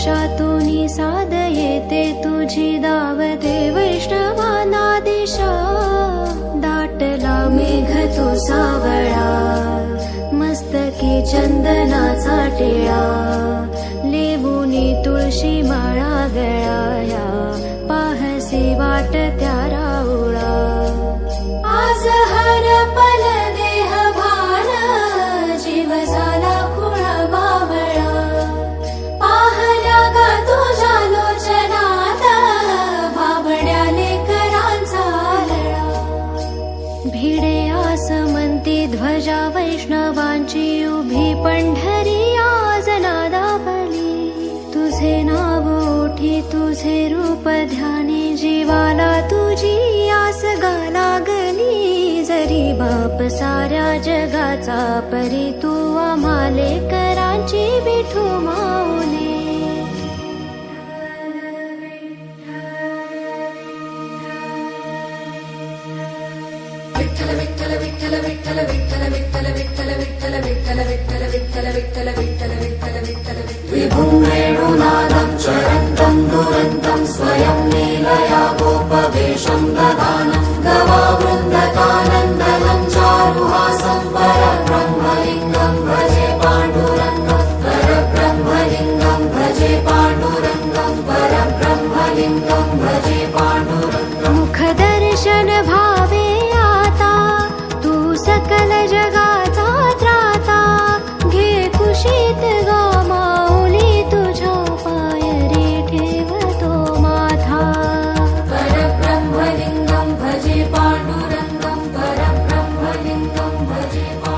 घोषातून साध येते तुझी दावते वैष्णवाना दिशा दाटला मेघ तो सावळा मस्तकी चंदनाचा टिळा लेबुनी तुळशी माळा गळाया पाहसी वाटत्या भिडे आसमंती ध्वजा वैष्णवांची उभी पंढरी आज नादाबली. तुझे नाव ओठी तुझे रूप ध्यानी जीवाला तुझी आस गा लागली जरी बाप साऱ्या जगाचा परी तू आम्हाले करांची विठू माऊली. वित्तल विठ्ल वित्तल विठ्टल वित्तल वित्तल वित्तल वित्तल विठ्ल वित्तल वित्तल वित्तल विठ्ल वित्तल वित्तल वित्तल विरुन्तं स्वयं चारुवासं ब्रह्मलिङ्गं भजे पाडोरङ्गं वर ब्रह्मलिङ्गं भजे पाडोरं मुखदर्शन भावे Buddy.